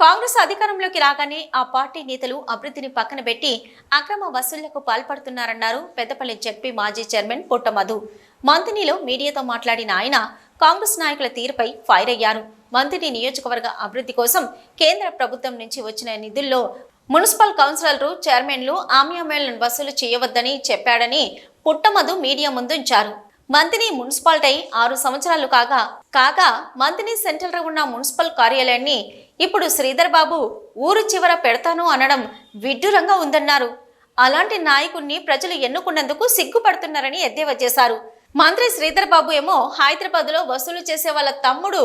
కాంగ్రెస్ అధికారంలోకి రాగానే ఆ పార్టీ నేతలు అభివృద్ధిని పక్కన పెట్టి అక్రమ వసూళ్ళకు పాల్పడుతున్నారన్నారు పెద్దపల్లి జడ్పీ మాజీ చైర్మన్ పుట్టమధు మంతినిలో మీడియాతో మాట్లాడిన ఆయన కాంగ్రెస్ నాయకుల తీరుపై ఫైర్ అయ్యారు. మంతిని నియోజకవర్గ అభివృద్ధి కోసం కేంద్ర ప్రభుత్వం నుంచి వచ్చిన నిధుల్లో మున్సిపల్ కౌన్సిలర్లు చైర్మన్లు ఆమ్యామేలను వసూలు చేయవద్దని చెప్పాడని పుట్టమధు మీడియా ముందుంచారు. మంతిని మున్సిపాలిటీ ఆరు సంవత్సరాలు కాగా కాగా మంతిని సెంట్రల్ ఉన్న మున్సిపల్ కార్యాలయాన్ని ఇప్పుడు శ్రీధర్ బాబు ఊరు చివర పెడతాను అనడం విడ్డూరంగా ఉందన్నారు. అలాంటి నాయకుణ్ణి ప్రజలు ఎన్నుకున్నందుకు సిగ్గుపడుతున్నారని ఎద్దేవా చేశారు. మంత్రి శ్రీధర్ బాబు ఏమో హైదరాబాద్లో వసూలు చేసే వాళ్ళ తమ్ముడు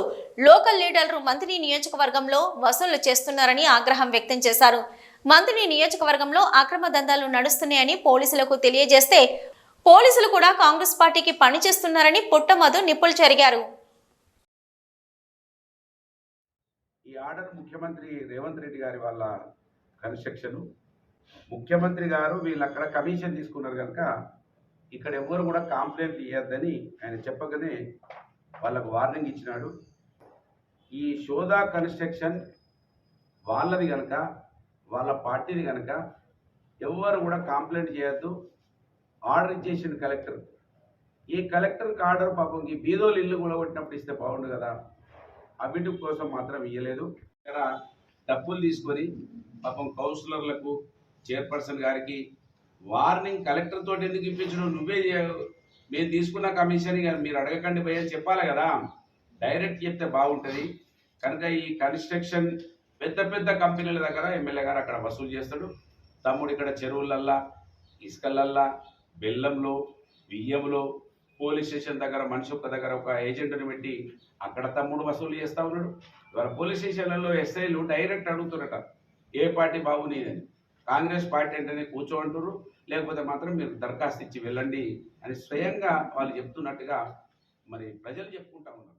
లోకల్ లీడర్లు మంత్రి నియోజకవర్గంలో వసూలు చేస్తున్నారని ఆగ్రహం వ్యక్తం చేశారు. మంత్రి నియోజకవర్గంలో అక్రమ దందాలు నడుస్తున్నాయని పోలీసులకు తెలియజేస్తే పోలీసులు కూడా కాంగ్రెస్ పార్టీకి పనిచేస్తున్నారని పుట్టమధు నిప్పులు చెరిగారు. ఈ ఆర్డర్ ముఖ్యమంత్రి రేవంత్ రెడ్డి గారి వాళ్ళ కన్స్ట్రక్షన్. ముఖ్యమంత్రి గారు వీళ్ళు అక్కడ కమిషన్ తీసుకున్నారు కనుక ఇక్కడ ఎవ్వరు కూడా కాంప్లైంట్ ఇవ్వద్దని ఆయన చెప్పగానే వాళ్ళకు వార్నింగ్ ఇచ్చినాడు. ఈ షోదా కన్స్ట్రక్షన్ వాళ్ళది కనుక వాళ్ళ పార్టీది కనుక ఎవ్వరు కూడా కంప్లైంట్ చేయొద్దు. ఆర్డర్ ఇచ్చేసింది కలెక్టర్. ఈ కలెక్టర్కి ఆర్డర్ పాపం ఈ బీదోలు ఇల్లు కూడగొట్టినప్పుడు ఇస్తే బాగుండు కదా. అవిటి కోసం మాత్రం ఇయ్యలేదు. ఇక్కడ డబ్బులు తీసుకొని పాపం కౌన్సిలర్లకు చైర్పర్సన్ గారికి వార్నింగ్ కలెక్టర్ తోటి ఎందుకు ఇప్పించడం? నువ్వే మేము తీసుకున్న కమిషన్ మీరు అడగకండి పోయే చెప్పాలి కదా. డైరెక్ట్ చెప్తే బాగుంటుంది. కనుక ఈ కన్స్ట్రక్షన్ పెద్ద పెద్ద కంపెనీల దగ్గర ఎమ్మెల్యే గారు అక్కడ వసూలు చేస్తాడు. తమ్ముడు ఇక్కడ చెరువులల్లా ఇసుకలల్లా బెల్లంలో బియ్యంలో పోలీస్ స్టేషన్ దగ్గర మనిషి ఒక్క దగ్గర ఒక ఏజెంట్ని పెట్టి అక్కడ తమ్ముడు వసూలు చేస్తా ఉన్నాడు. ఇవాళ పోలీస్ స్టేషన్లలో ఎస్ఐలు డైరెక్ట్ అడుగుతున్నట ఏ పార్టీ బాగునేదని కాంగ్రెస్ పార్టీ అంటేనే కూర్చోంటారు లేకపోతే మాత్రం మీరు దరఖాస్తు ఇచ్చి వెళ్ళండి అని స్వయంగా వాళ్ళు చెప్తున్నట్టుగా మరి ప్రజలు చెప్పుకుంటా ఉన్నారు.